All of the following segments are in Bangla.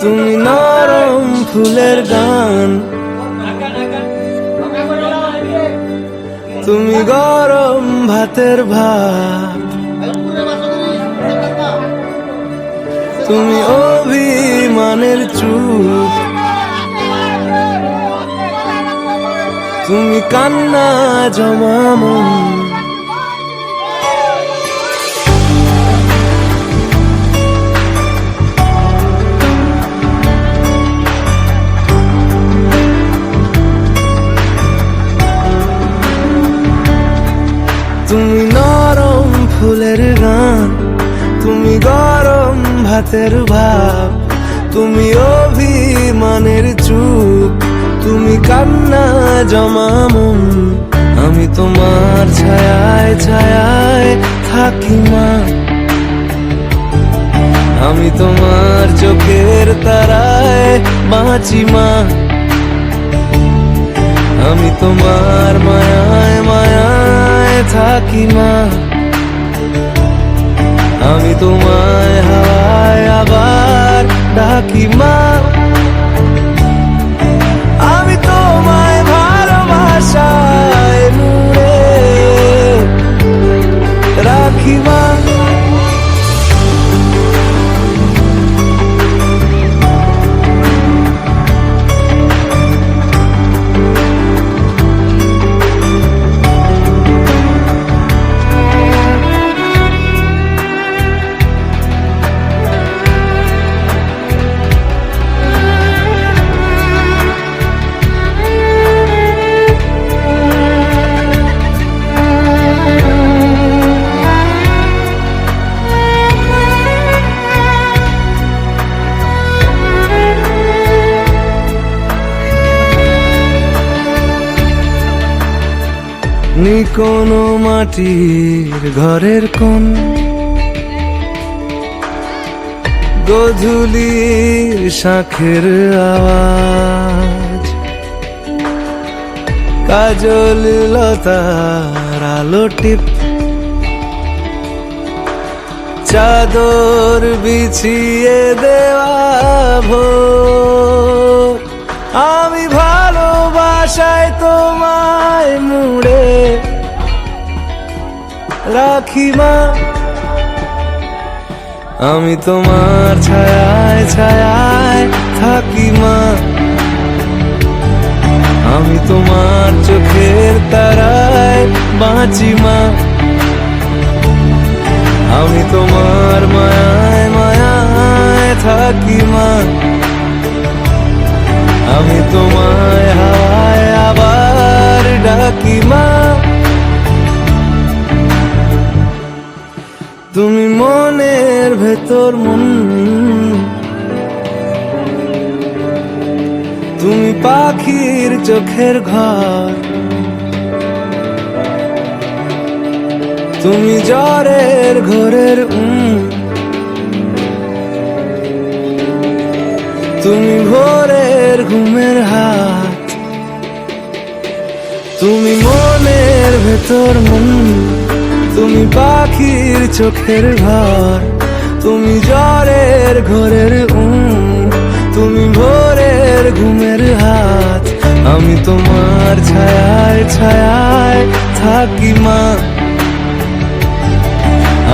তুমি নরম ফুলের গান। তুমি গরম ভাতের ভাত। তুমি অভিমানের চুপ। তুমি কান্না জমামন তুমি ভাতের ভাব, তুমি অভিমানের চুপ, তুমি কান্না জমামন আমি তোমার ছায়ায় ছায়ায় থাকি মা। আমি তোমার চোখের তারায় বাঁচি মা। আমি তোমার মায়ায় মায়ায় থাকি মা। আমি তোমায় হাওয়ায় আবার ডাকি মা। আমি তোমায় ভালোবাসায় মুড়ে রাখি মা। নি কোনো মাটির ঘরের কোন গধুলির শাখের আওয়াজ। কাজল লতার আলো টিপ। চাদর বিছিয়ে দেওয়া ভোর। আমি ভালোবাসায় তোমায় মুড়ে রাখি মা। আমি তোমার ছায়ায় ছায়ায় থাকি মা। আমি তোমার চোখের তারায় বাঁচি মা। আমি তোমার মায়ায় মায়ায় থাকি তুমি মনের ভেতর মন। তুমি পাখির চোখের ঘর। তুমি জ্বরের ঘরের উম। তুমি ভোরের ঘুমের হাত। তুমি মনের ভেতর মন। চোখের ঘর। তুমি জ্বরের ঘোরের উম, তুমি ভোরের ঘুমের হাত। আমি তোমার ছায়ায় ছায়ায় থাকি, মা।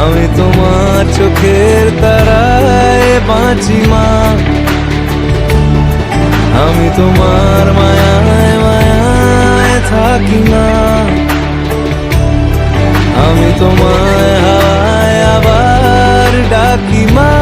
আমি তোমার চোখের তারায় বাঁচি, মা। আমি তোমার মায়ায় মায়ায় থাকি না আমি তোমায় kima.